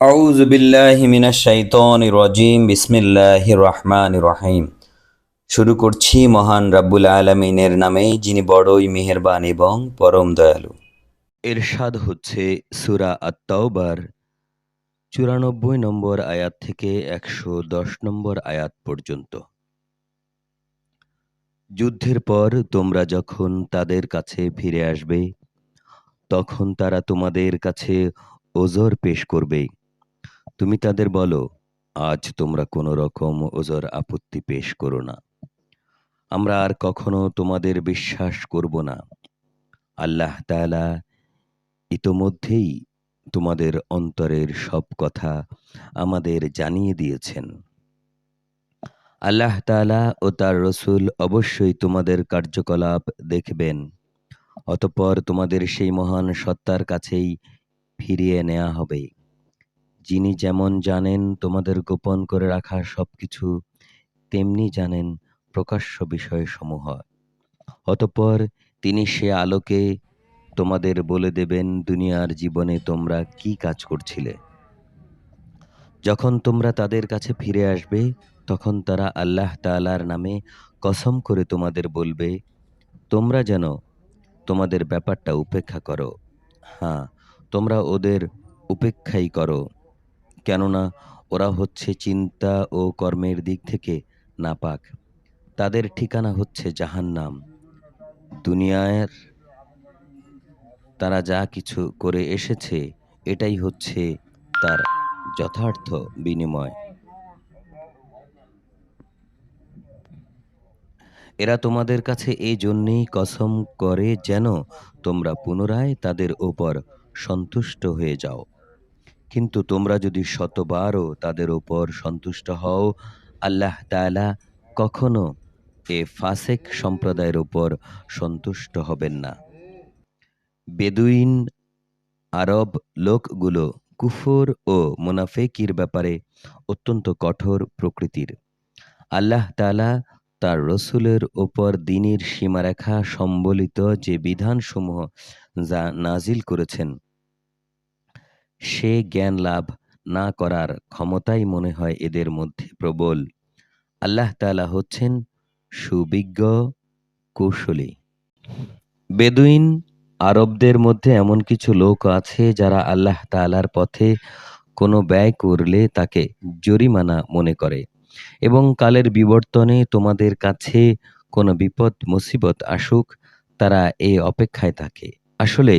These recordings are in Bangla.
আউজ বিল্লাহ মিনা শাইতন রজিম বিসমিল্লাহ রহমান রহিম। শুরু করছি মহান রাব্বুল আলমিনের নামে, যিনি বড়ই মেহেরবান এবং পরম দয়ালু। এরশাদ হচ্ছে সুরা আত্মাওবার চুরানব্বই নম্বর আয়াত থেকে একশো দশ নম্বর আয়াত পর্যন্ত। যুদ্ধের পর তোমরা যখন তাদের কাছে ফিরে আসবে, তখন তারা তোমাদের কাছে ওজর পেশ করবেই তুমি তাদের বলো, আজ তোমরা কোনো রকম ওজর আপত্তি পেশ করো না। আমরা আর কখনো তোমাদের বিশ্বাস করব না। আল্লাহ তাআলা ইতোমধ্যেই তোমাদের অন্তরের সব কথা আমাদের জানিয়ে দিয়েছেন। আল্লাহ তাআলা ও তার রসুল অবশ্যই তোমাদের কার্যকলাপ দেখবেন, অতপর তোমাদের সেই মহান সত্তার কাছেই ফিরিয়ে নেওয়া হবে। যিনি যেমন জানেন তোমাদের গোপন করে রাখা সবকিছু, তেমনি জানেন প্রকাশ্য বিষয়সমূহ। অতঃপর তিনি সে আলোকে তোমাদের বলে দেবেন, দুনিয়ার জীবনে তোমরা কি কাজ করছিলে? যখন তোমরা তাদের কাছে ফিরে আসবে, তখন তারা আল্লাহ তাআলার নামে কসম করে তোমাদের বলবে, তোমরা যেন তোমাদের ব্যাপারটা উপেক্ষা করো। হ্যাঁ তোমরা ওদের উপেক্ষাই করো। কেননা ওরা হচ্ছে চিন্তা ও কর্মের দিক থেকে নাপাক। তাদের ঠিকানা হচ্ছে জাহান্নাম। দুনিয়ার তারা যা কিছু করে এসেছে, এটাই হচ্ছে তার যথার্থ বিনিময়। এরা তোমাদের কাছে এই জন্যেই কসম করে যেন তোমরা পুনরায় তাদের ওপর সন্তুষ্ট হয়ে যাও। কিন্তু তোমরা যদি শতবারও তাদের ওপর সন্তুষ্ট হও, আল্লাহ তাআলা কখনো এ ফাসেক সম্প্রদায়ের ওপর সন্তুষ্ট হবেন না। বেদুইন, আরব লোকগুলো কুফর ও মুনাফেকির ব্যাপারে অত্যন্ত কঠোর প্রকৃতির। আল্লাহ তাআলা তার রসুলের ওপর দিনের সীমারেখা সম্বলিত যে বিধানসমূহ যা নাজিল করেছেন সে জ্ঞান লাভ না করার ক্ষমতাই মনে হয় এদের মধ্যে প্রবল। আল্লাহ তাআলা হচ্ছেন সুবিজ্ঞ, কৌশলী। বেদুইন আরবদের মধ্যে এমন কিছু লোক আছে যারা আল্লাহ তাআলার পথে কোনো ব্যয় করলে তাকে জরিমানা মনে করে এবং কালের বিবর্তনে তোমাদের কাছে কোনো বিপদ, মুসিবত আসুক, তারা এই অপেক্ষায় থাকে। আসলে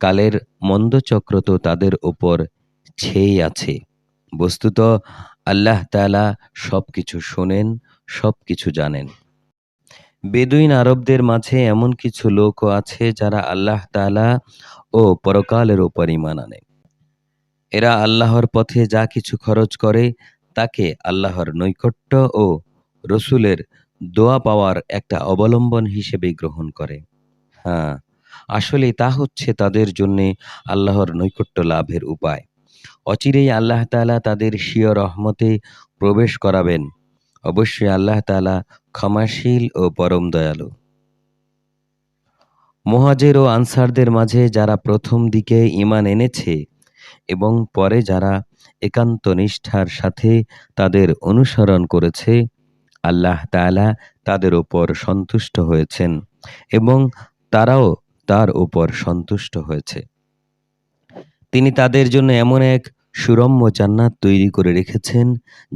কালের মন্দচক্র তো তাদের ওপর ছেই আছে। বস্তুত আল্লাহ তাআলা সব কিছু শোনেন সব কিছু জানেন। বেদুইন আরবদের মাঝে এমন কিছু লোকও আছে যারা আল্লাহ তাআলা ও পরকালের ওপর ঈমান আনে। এরা আল্লাহর পথে যা কিছু খরচ করে, তাকে আল্লাহর নৈকট্য ও রসুলের দোয়া পাওয়ার একটা অবলম্বন হিসেবে গ্রহণ করে। হ্যাঁ আসলে তা হচ্ছে তাদের জন্যে আল্লাহর নৈকট্য লাভের উপায়। অচিরেই আল্লাহ তাআলা তাদের স্বীয় রহমতে প্রবেশ করাবেন। অবশ্যই আল্লাহ তাআলা ক্ষমাশীল ও পরম দয়ালু। মুহাজির ও আনসারদের মাঝে যারা প্রথম দিকে ঈমান এনেছে এবং পরে যারা একান্ত নিষ্ঠার সাথে তাদের অনুসরণ করেছে, আল্লাহ তাআলা তাদের ওপর সন্তুষ্ট হয়েছেন এবং তারাও তার উপর সন্তুষ্ট হয়েছে। তিনি তাদের জন্য এমন এক সুরম্য জান্নাত তৈরি করে রেখেছেন,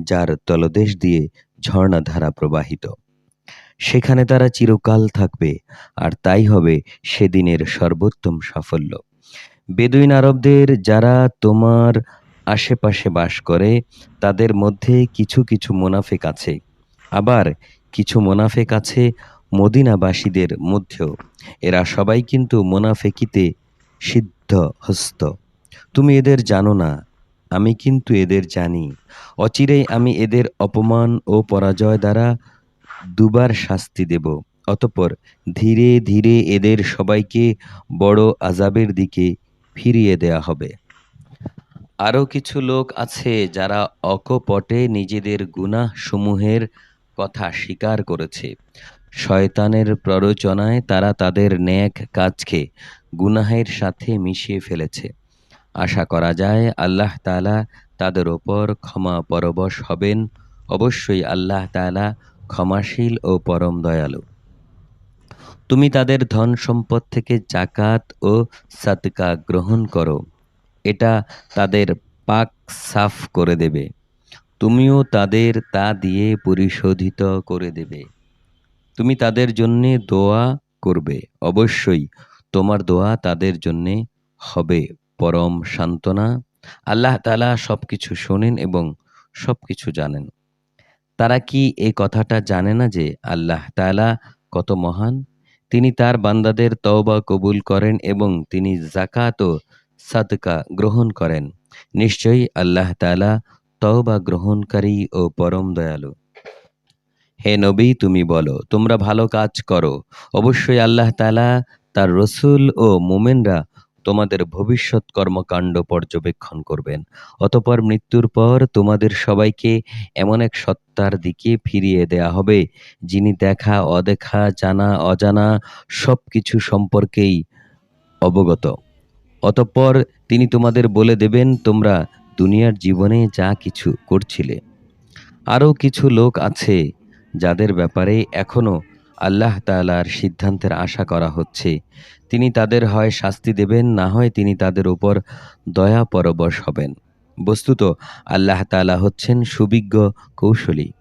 যার তলদেশ দিয়ে ঝর্ণাধারা প্রবাহিত। সেখানে তারা চিরকাল থাকবে, আর তাই হবে সেদিনের সর্বোত্তম সাফল্য। বেদুইন আরবদের যারা তোমার আশেপাশে বাস করে, তাদের মধ্যে কিছু কিছু মোনাফেক আছে। আবার কিছু মোনাফেক আছে মদিনাবাসীদের মধ্যেও এরা সবাই কিন্তু মোনাফেকিতে সিদ্ধ হস্ত তুমি এদের জানো না, আমি কিন্তু এদের জানি। অচিরেই আমি এদের অপমান ও পরাজয় দ্বারা দুবার শাস্তি দেব, অতপর ধীরে ধীরে এদের সবাইকে বড় আজাবের দিকে ফিরিয়ে দেয়া হবে। আরও কিছু লোক আছে যারা অকপটে নিজেদের গুনাহ সমূহের কথা স্বীকার করেছে। শয়তানের প্ররোচনায় তারা তাদের ন্যাক কাজকে গুনাহের সাথে মিশিয়ে ফেলেছে। আশা করা যায় আল্লাহ তালা তাদের ওপর ক্ষমা পরবশ হবেন। অবশ্যই আল্লাহ তাআলা ক্ষমাশীল ও পরম দয়ালু। তুমি তাদের ধন সম্পদ থেকে জাকাত ও সাতকা গ্রহণ করো। এটা তাদের পাক সাফ করে দেবে। তুমিও তাদের তা দিয়ে পরিশোধিত করে দেবে। তুমি তাদের জন্যে দোয়া করবে। অবশ্যই তোমার দোয়া তাদের জন্যে হবে। পরম সান্ত্বনা। আল্লাহ তালা সব কিছু শোনেন এবং সব কিছু জানেন। তারা কি এই কথাটা জানে না যে আল্লাহ তালা কত মহান? তিনি তার বান্দাদের তওবা কবুল করেন এবং তিনি জাকাত ও সাদকা গ্রহণ করেন। নিশ্চয়ই আল্লাহ তালা তওবা গ্রহণকারী ও পরম দয়ালু। হে নবী, তুমি বলো, তোমরা ভালো কাজ করো। অবশ্যই আল্লাহ তালা তার রসুল ও মোমেনরা তোমাদের ভবিষ্যৎ কর্মকাণ্ড পর্যবেক্ষণ করবেন। অতপর মৃত্যুর পর তোমাদের সবাইকে এমন এক সত্তার দিকে ফিরিয়ে দেয়া হবে, যিনি দেখা, অদেখা, জানা, অজানা সব কিছু সম্পর্কেই অবগত। অতঃপর তিনি তোমাদের বলে দেবেন, তোমরা দুনিয়ার জীবনে যা কিছু করছিলে, আরও কিছু লোক আছে যাদের ব্যাপারে এখনও আল্লাহ তালার সিদ্ধান্তের আশা করা হচ্ছে। তিনি তাদের হয় শাস্তি দেবেন, না হয় তিনি তাদের উপর দয়া পরবশ হবেন। বস্তুত আল্লাহ তালা হচ্ছেন সুবিজ্ঞ, কৌশলী।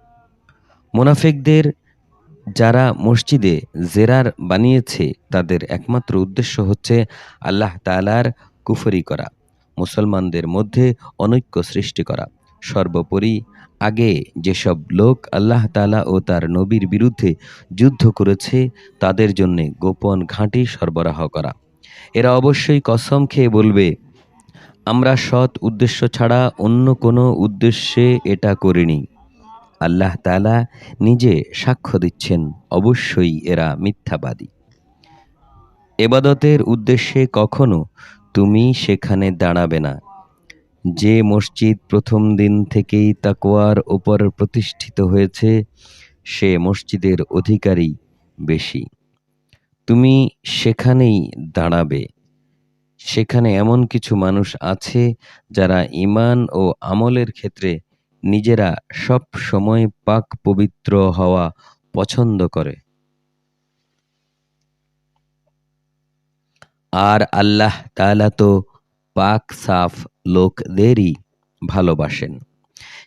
মোনাফেকদের যারা মসজিদে জেরার বানিয়েছে, তাদের একমাত্র উদ্দেশ্য হচ্ছে আল্লাহ তালার কুফরি করা, মুসলমানদের মধ্যে অনৈক্য সৃষ্টি করা। সর্বোপরি আগে যেসব লোক আল্লাহ তালা ও তার নবীর বিরুদ্ধে যুদ্ধ করেছে, তাদের জন্যে গোপন ঘাঁটি সরবরাহ করা। এরা অবশ্যই কসম খেয়ে বলবে, আমরা সৎ উদ্দেশ্য ছাড়া অন্য কোনো উদ্দেশ্যে এটা করিনি। আল্লাহ তালা নিজে সাক্ষ্য দিচ্ছেন, অবশ্যই এরা মিথ্যাবাদী। এবাদতের উদ্দেশ্যে কখনো তুমি সেখানে দাঁড়াবে না। যে মসজিদ প্রথম দিন থেকেই তাকোয়ার ওপর প্রতিষ্ঠিত হয়েছে, সে মসজিদের অধিকারী বেশি। তুমি সেখানেই দাঁড়াবে। সেখানে এমন কিছু মানুষ আছে যারা ইমান ও আমলের ক্ষেত্রে নিজেরা সব সময় পাক পবিত্র হওয়া পছন্দ করে। আর আল্লাহ তালা তো পাক সাফ লোকদেরই ভালোবাসেন।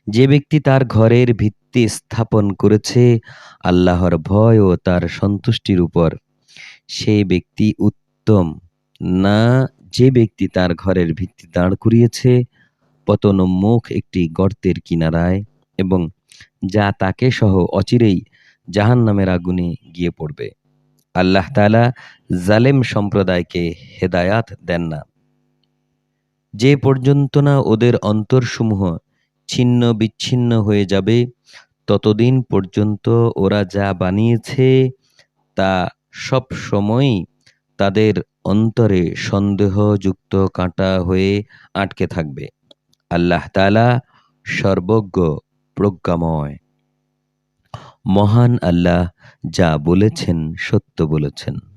যে ব্যক্তি তার ঘরের ভিত্তি স্থাপন করেছে, আল্লাহর ভয় ও তার সন্তুষ্টির উপর, সেই ব্যক্তি উত্তম। না, যে ব্যক্তি তার ঘরের ভিত্তি দাঁড় করিয়েছে পতনোন্মুখ একটি গর্তের কিনারায় এবং যা তাকে সহ অচিরেই জাহান নামের আগুনে গিয়ে পড়বে। আল্লাহ তালা জালেম সম্প্রদায়কে হেদায়াত দেন না। যে পর্যন্ত না ওদের অন্তরসমূহ ছিন্ন বিচ্ছিন্ন হয়ে যাবে, ততদিন পর্যন্ত ওরা যা বানিয়েছে তা সব সময়ই তাদের অন্তরে সন্দেহযুক্ত কাঁটা হয়ে আটকে থাকবে। আল্লাহ তালা সর্বজ্ঞ, প্রজ্ঞাময়। মহান আল্লাহ যা বলেছেন সত্য বলেছেন।